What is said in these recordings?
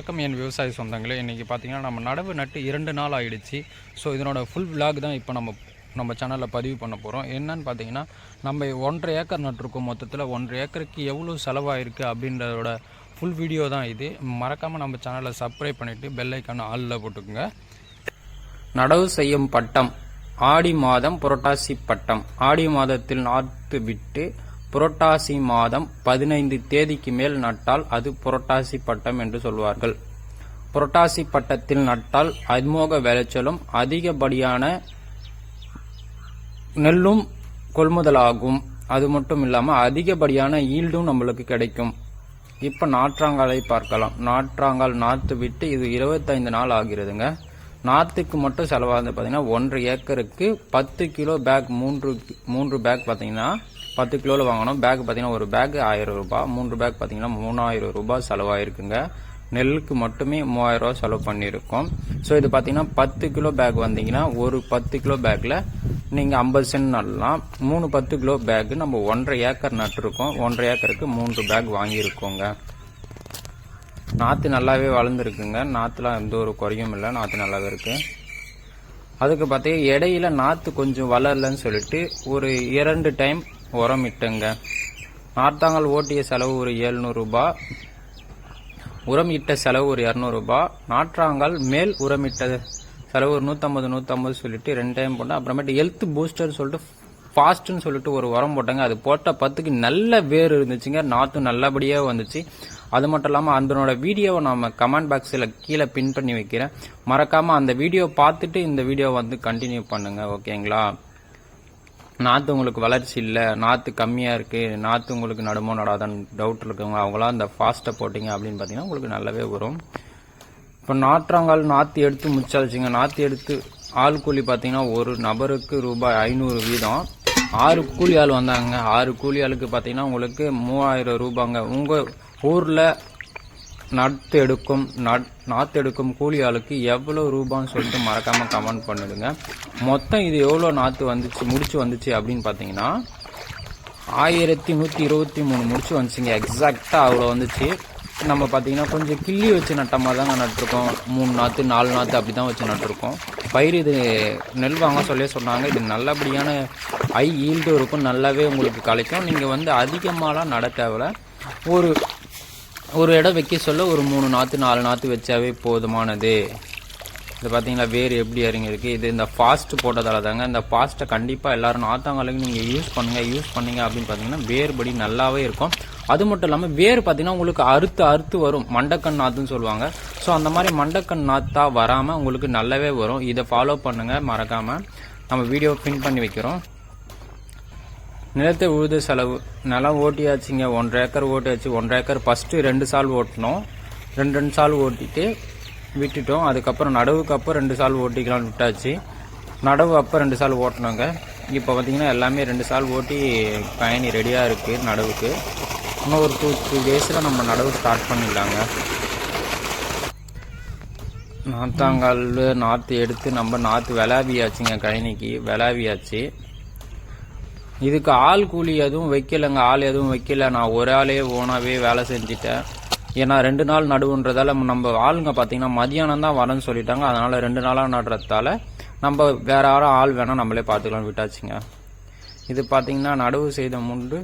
வணக்கம். என் விவசாய சொந்தங்களே இன்றைக்கி பார்த்தீங்கன்னா நம்ம நடவு நட்டு இரண்டு நாள் ஆகிடுச்சு ஸோ இதனோட ஃபுல் விளாக் தான் இப்போ நம்ம நம்ம சேனலில் பதிவு பண்ண போகிறோம் என்னன்னு பார்த்தீங்கன்னா நம்ம ஒன்றரை ஏக்கர் நட்டிருக்கோம் மொத்தத்தில். ஒன்றரை ஏக்கருக்கு எவ்வளோ செலவாயிருக்கு அப்படின்றதோட ஃபுல் வீடியோ தான் இது. மறக்காமல் நம்ம சேனலை சப்ஸ்கிரைப் பண்ணிவிட்டு பெல்லைக்கான ஆளில் போட்டுக்கோங்க. நடவு செய்யும் பட்டம் ஆடி மாதம் புரட்டாசி பட்டம். ஆடி மாதத்தில் நாற்று விட்டு புரட்டாசி மாதம் பதினைந்து தேதிக்கு மேல் நட்டால் அது புரட்டாசி பட்டம் என்று சொல்வார்கள். புரட்டாசி பட்டத்தில் நட்டால் அமோக விளைச்சலும் அதிகப்படியான நெல்லும் கொள்முதலாகும். அது மட்டும் இல்லாமல் அதிகப்படியான ஈல்டும் நம்மளுக்கு கிடைக்கும். இப்போ நாற்றாங்காலை பார்க்கலாம். நாற்றாங்கால் நாற்று விட்டு இது இருபத்தைந்து நாள் ஆகிறதுங்க. நாற்றுக்கு மட்டும் செலவாகுது பார்த்தீங்கன்னா ஒன்றரை ஏக்கருக்கு பத்து கிலோ பேக் மூன்று மூன்று பேக் பார்த்தீங்கன்னா பத்து கிலோவில் வாங்கணும். பேக் பார்த்தீங்கன்னா ஒரு பேக் ஆயிரம் ரூபாய். மூன்று பேக் பார்த்தீங்கன்னா மூணாயிரம் ரூபாய் செலவாயிருக்குங்க. நெல்லுக்கு மட்டுமே மூவாயிரம் ரூபா செலவு பண்ணியிருக்கோம். ஸோ இது பார்த்தீங்கன்னா பத்து கிலோ பேக் வந்தீங்கன்னா ஒரு பத்து கிலோ பேக்கில் நீங்கள் ஐம்பது சென்ட் நடலாம் மூணு பத்து கிலோ பேக்கு நம்ம ஒன்றரை ஏக்கர் நட்டுருக்கோம். ஒன்றரை ஏக்கருக்கு மூன்று பேக் வாங்கியிருக்கோங்க. நாற்று நல்லாவே வளர்ந்துருக்குங்க. நாற்றுலாம் எந்த ஒரு குறையும் இல்லை. நாற்று நல்லாவே இருக்குது அதுக்கு பார்த்தீங்கன்னா இடையில நாற்று கொஞ்சம் வளரலன்னு சொல்லிட்டு ஒரு இரண்டு டைம் உரம் இட்டேங்க. நார்த்தாங்கல் ஓட்டிய செலவு ஒரு ஏழ்நூறுபா உரம் இட்ட செலவு ஒரு இரநூறுபா நாற்றாங்கால் மேல் உரமிட்ட செலவு ஒரு நூற்றம்பது நூற்றம்பது சொல்லிட்டு ரெண்டு டைம் போட்டேன். அப்புறமேட்டு ஹெல்த் பூஸ்டர் சொல்லிட்டு ஃபாஸ்ட்னு சொல்லிட்டு ஒரு உரம் போட்டாங்க. அது போட்ட பத்துக்கு நல்ல வேர் இருந்துச்சுங்க. நாற்று நல்லபடியாக வந்துச்சு. அது மட்டும் இல்லாமல் அதனோட வீடியோவை நம்ம கமெண்ட் பாக்ஸில் கீழே பின் பண்ணி வைக்கிறேன். மறக்காமல் அந்த வீடியோ பார்த்துட்டு இந்த வீடியோ வந்து கண்டினியூ பண்ணுங்க. ஓகேங்களா? நாற்று உங்களுக்கு வளர்ச்சி இல்லை. நாற்று கம்மியாக இருக்குது நாற்று உங்களுக்கு நடுமோ நடாதான்னு டவுட் இருக்குங்க அவங்களாம் இந்த ஃபாஸ்ட்டை போட்டிங்க அப்படின்னு பார்த்தீங்கன்னா உங்களுக்கு நல்லாவே வரும். இப்போ நாற்றாங்கால் நாற்று எடுத்து முச்சாச்சுங்க நாற்று எடுத்து ஆள் கூலி பார்த்தீங்கன்னா ஒரு நபருக்கு ரூபாய் ஐநூறு வீதம். ஆறு கூலி ஆள் வந்தாங்க. ஆறு கூலி ஆளுக்கு பார்த்தீங்கன்னா உங்களுக்கு மூவாயிரம் ரூபாங்க. உங்கள் ஊரில் நட்டு எடுக்கும் நாட்- நாற்று எடுக்கும் கூலி ஆளுக்கு எவ்வளோ ரூபான்னு சொல்லிட்டு மறக்காமல் கமெண்ட் பண்ணிடுங்க மொத்தம் இது எவ்வளோ நாற்று வந்துச்சு முடிச்சு வந்துச்சு அப்படின்னு பார்த்தீங்கன்னா ஆயிரத்தி நூற்றி இருபத்தி மூணு முடிச்சு வந்துச்சுங்க. எக்ஸாக்டாக அவ்வளோ வந்துச்சு. நம்ம பார்த்தீங்கன்னா கொஞ்சம் கிள்ளி வச்சு நட்டமாக தாங்க நட்டிருக்கோம். மூணு நாற்று நாலு நாற்று அப்படி தான் வச்சு நட்டிருக்கோம். பயிர் இது நெல் வாங்க சொல்லி சொன்னாங்க. இது நல்லபடியான ஐ ஈல்டு இருக்கும் நல்லாவே உங்களுக்கு கிடைக்கும் நீங்கள் வந்து அதிகமாகலாம் நட தேவையில்ல ஒரு ஒரு இடம் வைக்க சொல்ல ஒரு மூணு நாற்று நாலு நாற்று வச்சாவே போதுமானது. இது பார்த்தீங்களா வேர் எப்படி இறங்கியிருக்கு? இது இந்த ஃபாஸ்ட் போட்டதால தாங்க. இந்த ஃபாஸ்ட்டை கண்டிப்பாக எல்லாரும் நாத்தாங்களுக்கு நீங்கள் யூஸ் பண்ணுங்கள் யூஸ் பண்ணீங்க அப்படின்னு பார்த்தீங்கன்னா வேர்படி நல்லாவே இருக்கும். அது மட்டும் இல்லாமல் வேர் பார்த்தீங்கன்னா உங்களுக்கு அறுத்து அறுத்து வரும். மண்டக்கண் நாற்றுன்னு சொல்லுவாங்க. ஸோ அந்த மாதிரி மண்டக்கண் நாத்தா வராமல் உங்களுக்கு நல்லாவே வரும். இதை ஃபாலோ பண்ணுங்கள் மறக்காமல் நம்ம வீடியோ பின் பண்ணி வைக்கிறோம். நிலத்தை உழுது செலவு. நிலம் ஓட்டியாச்சுங்க. ஒன்றரை ஏக்கர் ஓட்டியாச்சு. ஒன்றரை ஏக்கர் ஃபஸ்ட்டு ரெண்டு சால் ஓட்டினோம். ரெண்டு ரெண்டு சால் ஓட்டிட்டு விட்டுட்டோம். அதுக்கப்புறம் நடவுக்கு அப்போ ரெண்டு சால் ஓட்டிக்கலாம்னு விட்டாச்சு. நடவு அப்போ ரெண்டு சால் ஓட்டினோங்க. இப்போ பார்த்தீங்கன்னா எல்லாமே ரெண்டு சால் ஓட்டி பயணி ரெடியாக இருக்குது நடவுக்கு. இன்னும் ஒரு டூ த்ரீ டேஸில் நம்ம நடவு ஸ்டார்ட் பண்ணிடலாங்க. நாத்தாங்கால் நாற்று எடுத்து நம்ம நாற்று விளாவியாச்சுங்க கழனிக்கு. விளாவியாச்சு. இதுக்கு ஆள் கூலி எதுவும் வைக்கலைங்க ஆள் எதுவும் வைக்கல. நான் ஒரு ஆளே ஓனாவே வேலை செஞ்சுட்டேன். ஏன்னா ரெண்டு நாள் நடுவுன்றதால நம்ம ஆளுங்க பார்த்தீங்கன்னா மதியானம் தான் வரேன்னு சொல்லிட்டாங்க. அதனால் ரெண்டு நாளாக நடுறதால நம்ம வேற யாரும் ஆள் வேணால் நம்மளே பார்த்துக்கலாம் விட்டாச்சுங்க. இது பார்த்தீங்கன்னா நடவு செய்த முன்பு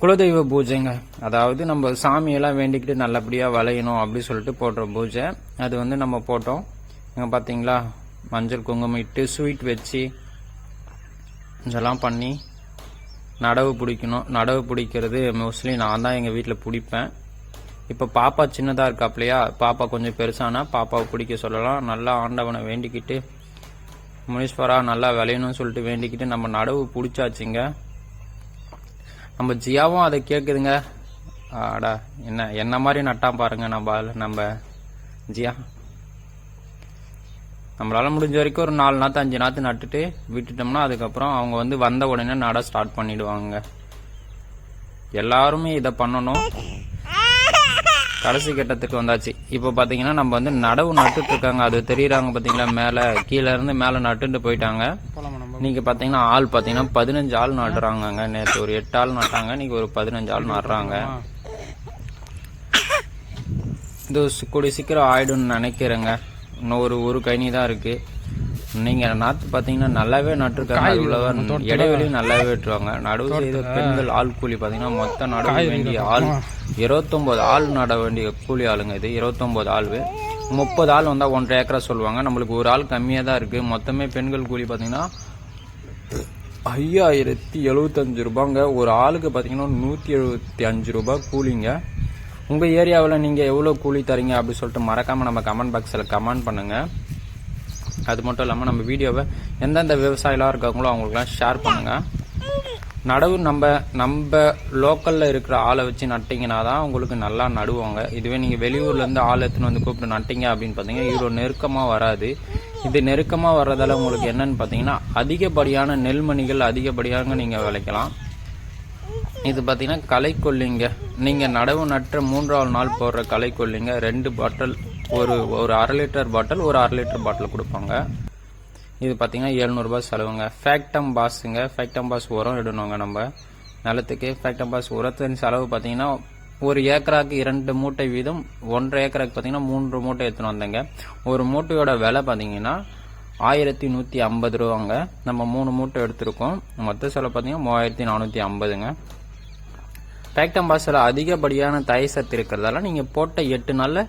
குலதெய்வ பூஜைங்க. அதாவது நம்ம சாமியெல்லாம் வேண்டிக்கிட்டு நல்லபடியாக விளையணும் அப்படின்னு சொல்லிட்டு போடுற பூஜை. அது வந்து நம்ம போட்டோம். இங்கே பார்த்தீங்களா மஞ்சள் குங்குமம் இட்டு ஸ்வீட் வச்சு இதெல்லாம் பண்ணி நடவு பிடிக்கணும். நடவு பிடிக்கிறது மோஸ்ட்லி நான் தான் எங்கள் வீட்டில் பிடிப்பேன். இப்போ பாப்பா சின்னதாக இருக்காப்லையா? பாப்பா கொஞ்சம் பெருசானா? பாப்பாவை பிடிக்க சொல்லலாம். நல்லா ஆண்டவனை வேண்டிக்கிட்டு முனீஸ்வரா நல்லா விளையணும்னு சொல்லிட்டு வேண்டிக்கிட்டு நம்ம நடவு பிடிச்சாச்சுங்க. நம்ம ஜியாவும் அதை கேட்குதுங்க ஆடா என்ன என்ன மாதிரி நட்டான் பாருங்க நம்ம அதில் நம்ம ஜியா. நம்மளால முடிஞ்ச வரைக்கும் ஒரு நாலு நாற்று அஞ்சு நாற்று நட்டுட்டு விட்டுட்டோம்னா அதுக்கப்புறம் அவங்க வந்து வந்த உடனே நட ஸ்டார்ட் பண்ணிடுவாங்க. எல்லாருமே இதை பண்ணணும். கடைசி கட்டத்துக்கு வந்தாச்சு. இப்போ பார்த்தீங்கன்னா நம்ம வந்து நடவு நட்டுட்டு இருக்காங்க. அது தெரியுறாங்க பார்த்தீங்களா மேலே கீழே இருந்து மேலே நட்டுட்டு போயிட்டாங்க. நீங்கள் பார்த்தீங்கன்னா ஆள் பார்த்தீங்கன்னா பதினஞ்சு ஆள் நடுறாங்கங்க. நேற்று ஒரு எட்டு ஆள் நட்டாங்க. இன்னைக்கு ஒரு பதினஞ்சு ஆள் நடுறாங்க. இது சி- கூடிய சீக்கிரம் ஆயிடும்னு நினைக்கிறேங்க. இன்னும் ஒரு ஒரு கழனி தான் இருக்கு. நீங்க நாத்து பாத்தீங்கன்னா நல்லாவே நட்டுருக்காங்க உள்ளவ இடைவெளியும் நல்லாவே வெட்டுவாங்க நடுவு செய்த பெண்கள் ஆள் கூலி பாத்தீங்கன்னா மொத்த நடுவு வேண்டிய ஆள் இருபத்தொன்பது ஆள் நட வேண்டிய கூலி ஆளுங்க இது. இருபத்தொன்பது ஆள் முப்பது ஆள் வந்தா ஒன்றரை ஏக்கரா சொல்லுவாங்க. நம்மளுக்கு ஒரு ஆள் கம்மியா தான் இருக்கு. மொத்தமே பெண்கள் கூலி பாத்தீங்கன்னா ஐயாயிரத்தி எழுபத்தஞ்சு ரூபாங்க. ஒரு ஆளுக்கு பார்த்தீங்கன்னா நூற்றி எழுபத்தி அஞ்சு ரூபாய் கூலிங்க. உங்கள் ஏரியாவில் நீங்கள் எவ்வளோ கூலி தரீங்க அப்படின்னு சொல்லிட்டு மறக்காமல் நம்ம கமெண்ட் பாக்ஸில் கமெண்ட் பண்ணுங்கள் அது மட்டும் இல்லாமல் நம்ம வீடியோவை எந்தெந்த விவசாயிலாம் இருக்காங்களோ அவங்களுக்குலாம் ஷேர் பண்ணுங்கள் நடவு நம்ம நம்ம லோக்கலில் இருக்கிற ஆளை வச்சு நட்டிங்கன்னா தான் உங்களுக்கு நல்லா நடுவாங்க. இதுவே நீங்கள் வெளியூர்லேருந்து ஆள் எடுத்துன்னு வந்து கூப்பிட்டு நட்டிங்க அப்படின்னு பார்த்தீங்கன்னா இவ்வளோ நெருக்கமாக வராது. இது நெருக்கமாக வர்றதால உங்களுக்கு என்னன்னு பார்த்தீங்கன்னா அதிகப்படியான நெல்மணிகள் அதிகப்படியாக நீங்கள் விளைக்கலாம். இது பார்த்தீங்கன்னா களைக்கொல்லிங்க நீங்கள் நடவு நட்ட மூன்றாவது நாள் போடுற களைக்கொல்லிங்க ரெண்டு பாட்டில் ஒரு ஒரு அரை லிட்டர் பாட்டில் ஒரு அரை லிட்டர் பாட்டில் கொடுப்பாங்க. இது பார்த்தீங்கன்னா எழுநூறுபா செலவுங்க. ஃபேக்டம் பாஸுங்க ஃபேக்டம் பாஸ் உரம் இடணுங்க நம்ம. நிலத்துக்கு ஃபேக்டம் பாஸ் உரத்தின் செலவு பார்த்தீங்கன்னா ஒரு ஏக்கராக்கு இரண்டு மூட்டை வீதம் ஒன்றரை ஏக்கராக்கு பார்த்தீங்கன்னா மூன்று மூட்டை எடுத்துன்னு வந்தேங்க. ஒரு மூட்டையோட விலை பார்த்தீங்கன்னா ஆயிரத்தி நூற்றி ஐம்பது ரூபாங்க. நம்ம மூணு மூட்டை எடுத்திருக்கோம். மொத்த செலவு பார்த்தீங்கன்னா மூவாயிரத்தி நானூற்றி ஐம்பதுங்க. பேக்டம் பாஸில் அதிகப்படியான தய சத்து இருக்கிறதால நீங்கள் போட்ட எட்டு நாளில்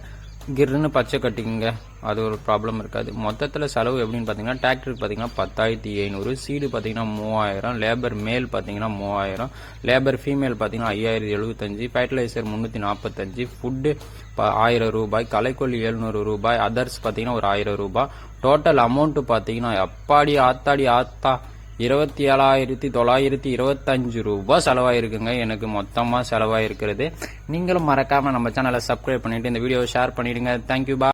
கிர்னு பச்சை கட்டிங்க அது ஒரு ப்ராப்ளம் இருக்காது. மொத்தத்தில் செலவு எப்படின்னு பார்த்தீங்கன்னா டிராக்டருக்கு பார்த்தீங்கன்னா பத்தாயிரத்தி ஐநூறு சீடு பார்த்தீங்கன்னா மூவாயிரம் லேபர் மேல் பார்த்தீங்கன்னா மூவாயிரம் லேபர் ஃபீமேல் பார்த்தீங்கன்னா ஐயாயிரத்தி எழுபத்தஞ்சு ஃபர்டிலைசர் முந்நூற்றி நாற்பத்தஞ்சு ஃபுட்டு ஆயிரம் ரூபாய் கலைக்கொல்லி எழுநூறு ரூபாய் அதர்ஸ் பார்த்தீங்கன்னா ஒரு ஆயிரம் ரூபாய். டோட்டல் அமௌண்ட்டு பார்த்தீங்கன்னா அப்பாடி ஆத்தாடி ஆத்தா இருபத்தி ஏழாயிரத்தி தொள்ளாயிரத்தி இருபத்தஞ்சு ரூபாய் செலவாயிருக்குங்க. எனக்கு மொத்தமாக செலவாயிருக்கிறது. நீங்களும் மறக்காமல் நம்ம சேனலை சப்ஸ்கிரைப் பண்ணிவிட்டு இந்த வீடியோவை ஷேர் பண்ணிவிடுங்க தேங்க்யூ பா